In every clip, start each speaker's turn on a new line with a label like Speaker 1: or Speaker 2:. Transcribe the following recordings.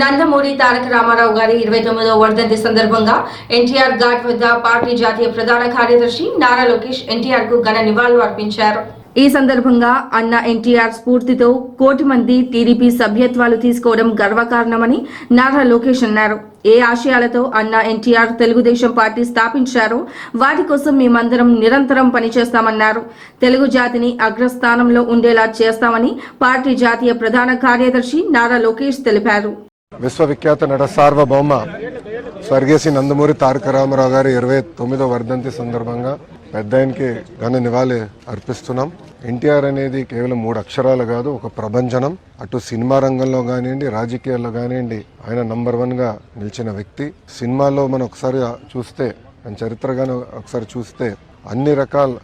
Speaker 1: నందమూరి తారక రామారావు గారి ఇరవై తొమ్మిదవ వర్ధంతి సందర్భంగా ఎన్టీఆర్ ఘాట్ వద్ద పార్టీ జాతీయ ప్రధాన కార్యదర్శి నారా లోకేష్ ఎన్టీఆర్కు ఘన నివాళులు అర్పించారు. ఈ సందర్భంగా అన్న ఎన్టీఆర్ స్ఫూర్తితో కోటి మంది టీడీపీ సభ్యత్వాలు తీసుకోవడం గర్వకారణమని నారా లోకేష్ అన్నారు. ఏ ఆశయాలతో అన్న ఎన్టీఆర్ తెలుగుదేశం పార్టీ స్థాపించారో వాటి కోసం మేమందరం నిరంతరం పనిచేస్తామన్నారు. తెలుగు జాతిని అగ్రస్థానంలో ఉండేలా చేస్తామని పార్టీ జాతీయ ప్రధాన కార్యదర్శి నారా లోకేష్ తెలిపారు.
Speaker 2: విశ్వవిఖ్యాత నట సార్వభౌమ స్వర్గేసి నందమూరి తారక రామారావు గారి ఇరవై తొమ్మిదో వర్ధంతి సందర్భంగా పెద్ద ఆయనకి ఘన నివాళి అర్పిస్తున్నాం. ఎన్టీఆర్ అనేది కేవలం మూడు అక్షరాలు కాదు ఒక ప్రభంజనం. అటు సినిమా రంగంలో కానివ్వండి రాజకీయాల్లో కానివ్వండి ఆయన నంబర్ వన్గా నిలిచిన వ్యక్తి. సినిమాలో మనం ఒకసారి చూస్తే ఆయన చరిత్రగానే ఒకసారి చూస్తే అన్ని రకాల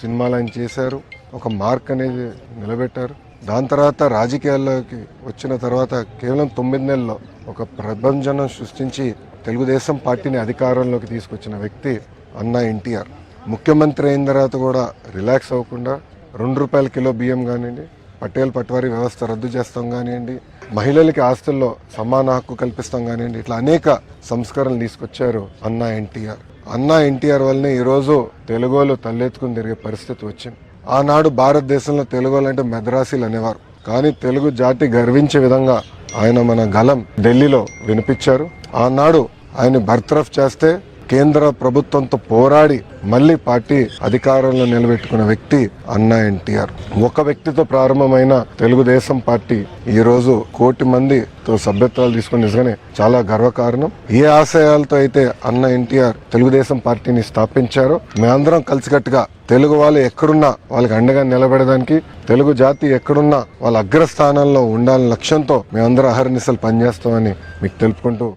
Speaker 2: సినిమాలు ఆయన చేశారు. ఒక మార్క్ అనేది నిలబెట్టారు. దాని తర్వాత రాజకీయాల్లోకి వచ్చిన తర్వాత కేవలం తొమ్మిది నెలల్లో ఒక ప్రభంజనం సృష్టించి తెలుగుదేశం పార్టీని అధికారంలోకి తీసుకొచ్చిన వ్యక్తి అన్నా ఎన్టీఆర్. ముఖ్యమంత్రి అయిన తర్వాత కూడా రిలాక్స్ అవ్వకుండా రెండు రూపాయల కిలో బియ్యం కానివ్వండి పటేల్ పట్వారీ వ్యవస్థ రద్దు చేస్తాం కానివ్వండి మహిళలకి ఆస్తుల్లో సమాన హక్కు కల్పిస్తాం కానివ్వండి ఇట్లా అనేక సంస్కరణలు తీసుకొచ్చారు అన్నా ఎన్టీఆర్. అన్నా ఎన్టీఆర్ వల్లనే ఈరోజు తెలుగులో తలెత్తుకుని తిరిగే పరిస్థితి వచ్చింది. ఆనాడు భారతదేశంలో తెలుగు అంటే మెద్రాసీలు అనేవారు. కానీ తెలుగు జాతి గర్వించే విధంగా ఆయన మన గలం ఢిల్లీలో వినిపించారు. ఆనాడు ఆయన బర్త్రఫ్ చేస్తే కేంద్ర ప్రభుత్వంతో పోరాడి మళ్ళీ పార్టీ అధికారంలో నిలబెట్టుకున్న వ్యక్తి అన్నా ఎన్టీఆర్. ఒక వ్యక్తితో ప్రారంభమైన తెలుగుదేశం పార్టీ ఈ రోజు కోటి మందితో సభ్యత్వాలు తీసుకుని నిజంగానే చాలా గర్వకారణం. ఏ ఆశయాలతో అయితే అన్న ఎన్టీఆర్ తెలుగుదేశం పార్టీని స్థాపించారో మేమందరం కలిసికట్టుగా తెలుగు వాళ్ళు ఎక్కడున్నా వాళ్ళకి అండగా నిలబడడానికి తెలుగు జాతి ఎక్కడున్నా వాళ్ళ అగ్రస్థానంలో ఉండాలని లక్ష్యంతో మేమందరం అహర్నిశలు పనిచేస్తామని మీకు తెలుపుకుంటూ